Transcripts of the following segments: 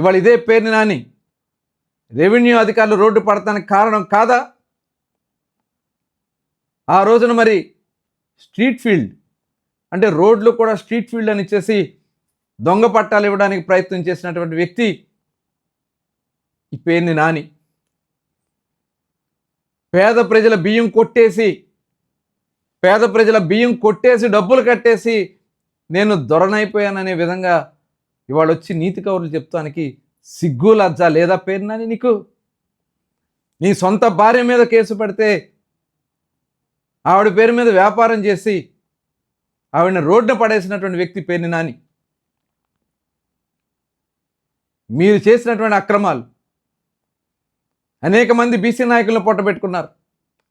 ఇవాళ ఇదే పేరుని నాని. రెవెన్యూ అధికారులు రోడ్డు పడటానికి కారణం కాదా? ఆ రోజున మరి స్ట్రీట్ ఫీల్డ్ అంటే రోడ్లు కూడా స్ట్రీట్ ఫీల్డ్ అని ఇచ్చేసి దొంగ పట్టాలు ఇవ్వడానికి ప్రయత్నం చేసినటువంటి వ్యక్తి ఈ పేరుని నాని. పేద ప్రజల బియ్యం కొట్టేసి పేద ప్రజల బియ్యం కొట్టేసి డబ్బులు కట్టేసి నేను దొరనైపోయాననే విధంగా ఇవాళ వచ్చి నీతి కౌరులు చెప్తానికి సిగ్గు లజ్జ లేదా పేరు నాని నీకు? నీ సొంత భార్య మీద కేసు పెడితే ఆవిడ పేరు మీద వ్యాపారం చేసి ఆవిడని రోడ్డున పడేసినటువంటి వ్యక్తి పేరుని నాని. మీరు చేసినటువంటి అక్రమాలు. అనేక మంది బీసీ నాయకులను పొట్టబెట్టుకున్నారు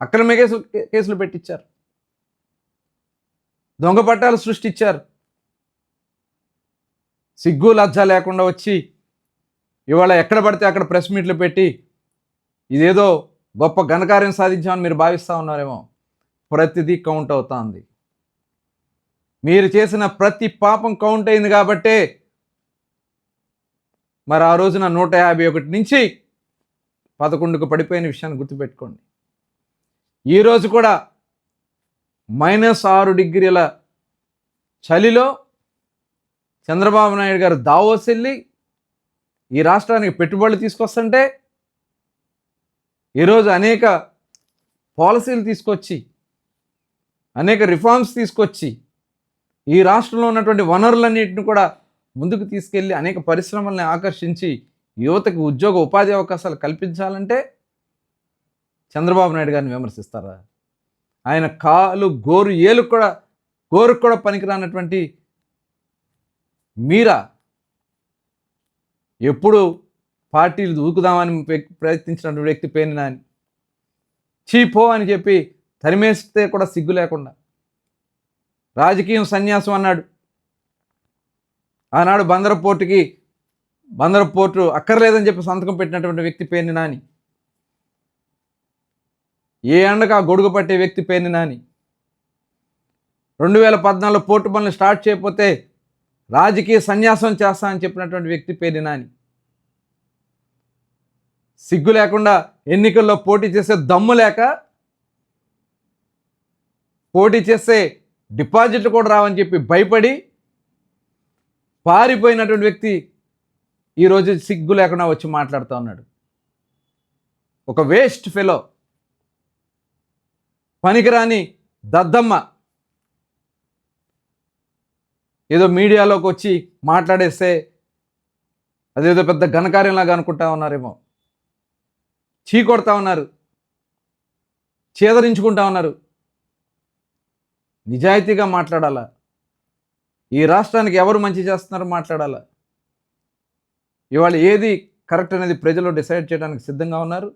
అక్రమ కేసులు కేసులు పెట్టించారు దొంగ పట్టాలు సృష్టించారు సిగ్గు లజ్జ లేకుండా వచ్చి ఇవాళ ఎక్కడ పడితే అక్కడ ప్రెస్ మీట్లు పెట్టి ఇదేదో గొప్ప ఘనకార్యం సాధించామని మీరు భావిస్తూ ఉన్నారేమో. ప్రతిదీ కౌంట్ అవుతుంది. మీరు చేసిన ప్రతి పాపం కౌంట్ అయింది కాబట్టే మరి ఆ రోజున నూట యాభై ఒకటి నుంచి పదకొండుకు పడిపోయిన విషయాన్ని గుర్తుపెట్టుకోండి. ఈరోజు కూడా మైనస్ ఆరు డిగ్రీల చలిలో చంద్రబాబు నాయుడు గారు దావోస్ వెళ్ళి ఈ రాష్ట్రానికి పెట్టుబడులు తీసుకొస్తుంటే ఈరోజు అనేక పాలసీలు తీసుకొచ్చి అనేక రిఫార్మ్స్ తీసుకొచ్చి ఈ రాష్ట్రంలో ఉన్నటువంటి వనరులన్నింటిని కూడా ముందుకు తీసుకెళ్ళి అనేక పరిశ్రమల్ని ఆకర్షించి యువతకు ఉద్యోగ ఉపాధి అవకాశాలు కల్పించాలంటే చంద్రబాబు నాయుడు గారిని విమర్శిస్తారా? ఆయన కాలు గోరు ఏలు కూడా గోరుకు కూడా పనికిరానటువంటి మీరా? ఎప్పుడు పార్టీలు దూకుదామని ప్రయత్నించిన ప్రయత్నించినటువంటి వ్యక్తి పేరు నాని. చీపో అని చెప్పి తరిమేస్తే కూడా సిగ్గు లేకుండా. రాజకీయం సన్యాసం అన్నాడు. ఆనాడు బందర పోర్టుకి బందర పోర్టు అక్కర్లేదని చెప్పి సంతకం పెట్టినటువంటి వ్యక్తి పేరుని నాని. ఏ ఎండకు ఆ గొడుగు పట్టే వ్యక్తి పేరుని నాని. రెండు వేల పద్నాలుగు పోర్టు పనులు స్టార్ట్ చేయకపోతే రాజకీయ సన్యాసం చేస్తా అని చెప్పినటువంటి వ్యక్తి పేరు నాని. సిగ్గు లేకుండా ఎన్నికల్లో పోటీ చేసే దమ్ము లేక పోటీ చేస్తే డిపాజిట్లు కూడా రావని చెప్పి భయపడి పారిపోయినటువంటి వ్యక్తి ఈరోజు సిగ్గు లేకుండా వచ్చి మాట్లాడుతూ ఉన్నాడు. ఒక వేస్ట్ ఫెలో పనికిరాని దద్దమ్మ. ఏదో మీడియాలోకి వచ్చి మాట్లాడేస్తే అదేదో పెద్ద ఘనకార్యంలాగా అనుకుంటా ఉన్నారేమో. చీ కొడతా ఉన్నారు. చేదరించుకుంటా ఉన్నారు. నిజాయితీగా మాట్లాడాలా? ఈ రాష్ట్రానికి ఎవరు మంచి చేస్తున్నారో మాట్లాడాలా? ఇవాళ ఏది కరెక్ట్ అనేది ప్రజలు డిసైడ్ చేయడానికి సిద్ధంగా ఉన్నారు?